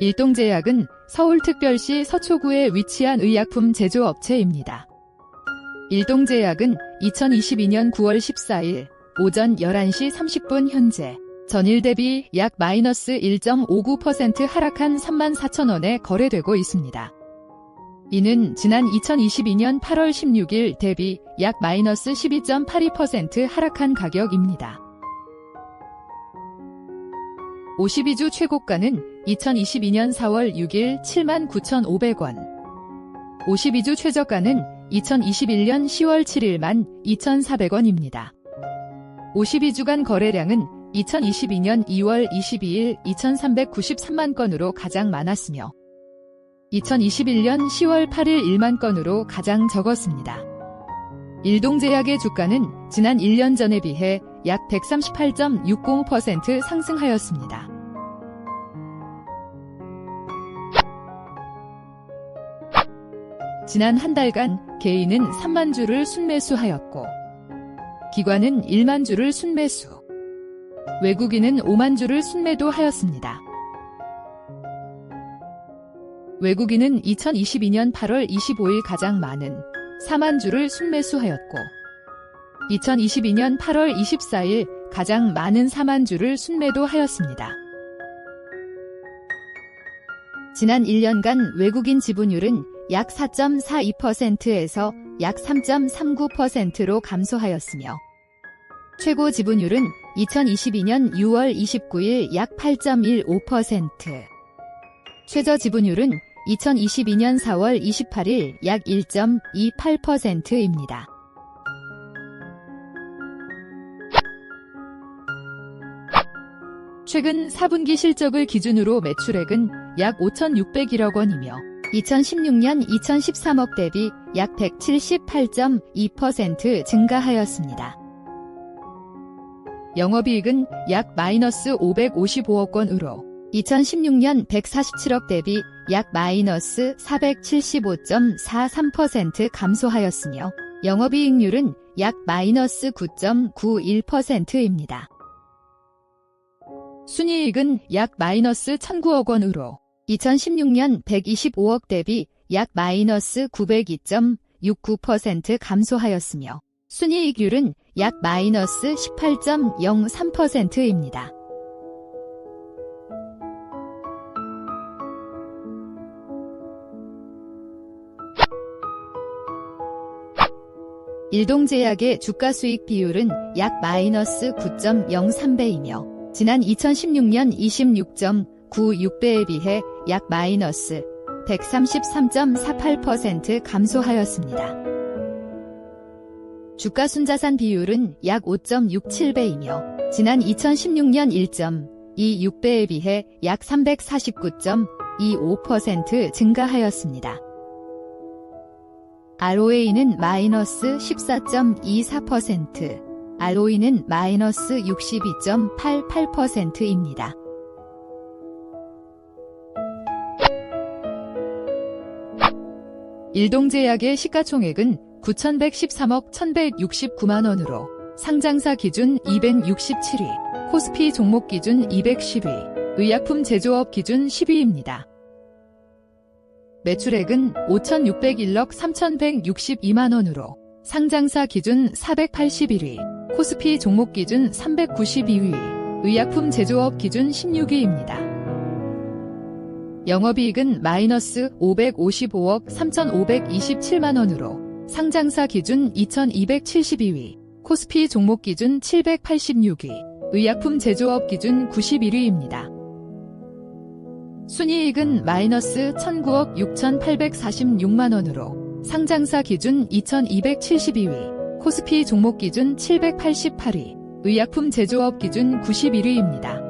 일동제약은 서울특별시 서초구에 위치한 의약품 제조업체입니다. 일동제약은 2022년 9월 14일 오전 11시 30분 현재 전일 대비 약 마이너스 1.59% 하락한 3만 4천 원에 거래되고 있습니다. 이는 지난 2022년 8월 16일 대비 약 마이너스 12.82% 하락한 가격입니다. 52주 최고가는 2022년 4월 6일 79,500원. 52주 최저가는 2021년 10월 7일 12,400원입니다. 52주간 거래량은 2022년 2월 22일 2,393만 건으로 가장 많았으며 2021년 10월 8일 1만 건으로 가장 적었습니다. 일동제약의 주가는 지난 1년 전에 비해 약 138.60% 상승하였습니다. 지난 한 달간 개인은 3만 주를 순매수하였고 기관은 1만 주를 순매수, 외국인은 5만 주를 순매도 하였습니다. 외국인은 2022년 8월 25일 가장 많은 4만 주를 순매수하였고 2022년 8월 24일 가장 많은 4만 주를 순매도 하였습니다. 지난 1년간 외국인 지분율은 약 4.42%에서 약 3.39%로 감소하였으며 최고 지분율은 2022년 6월 29일 약 8.15%, 최저 지분율은 2022년 4월 28일 약 1.28%입니다. 최근 4분기 실적을 기준으로 매출액은 약 5,601억 원이며 2016년 2013억 대비 약 178.2% 증가하였습니다. 영업이익은 약 마이너스 555억 원으로 2016년 147억 대비 약 마이너스 475.43% 감소하였으며 영업이익률은 약 마이너스 9.91%입니다. 순이익은 약 마이너스 1009억 원으로 2016년 125억 대비 약 마이너스 902.69% 감소하였으며 순이익률은 약 마이너스 18.03%입니다. 일동제약의 주가 수익 비율은 약 마이너스 9.03배이며 지난 2016년 26.96배에 비해 약 마이너스 133.48% 감소하였습니다. 주가 순자산 비율은 약 5.67배이며 지난 2016년 1.26배에 비해 약 349.25% 증가하였습니다. ROA는 마이너스 14.24%, ROE는 마이너스 62.88%입니다. 일동제약의 시가총액은 9,113억 1,169만 원으로 상장사 기준 267위, 코스피 종목 기준 210위, 의약품 제조업 기준 10위입니다. 매출액은 5,601억 3,162만 원으로 상장사 기준 481위, 코스피 종목 기준 392위, 의약품 제조업 기준 16위입니다. 영업이익은 마이너스 555억 3,527만 원으로 상장사 기준 2,272위, 코스피 종목 기준 786위, 의약품 제조업 기준 91위입니다. 순이익은 마이너스 1,009억 6,846만 원으로 상장사 기준 2,272위, 코스피 종목 기준 788위, 의약품 제조업 기준 91위입니다.